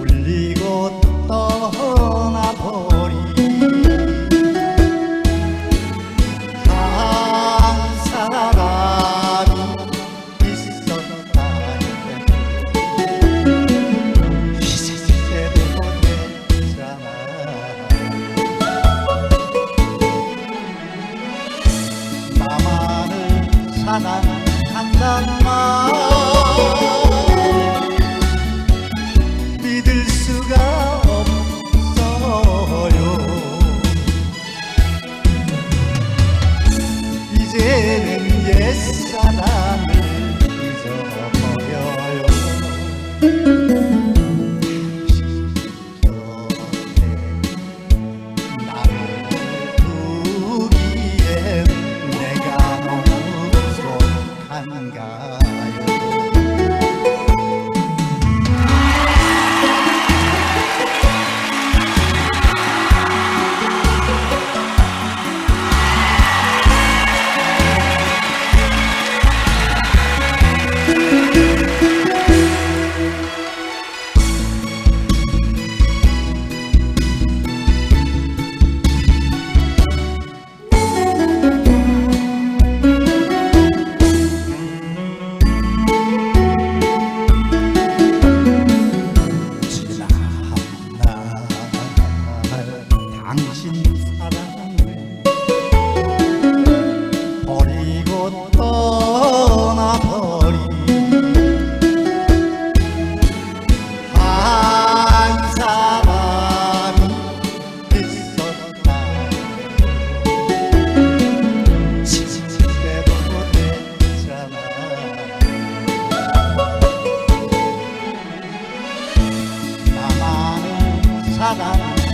울리고 떠나버린 한 사람이 있었다니까 희생해도 못했잖아 나만을 사랑한단 말.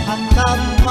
한남만.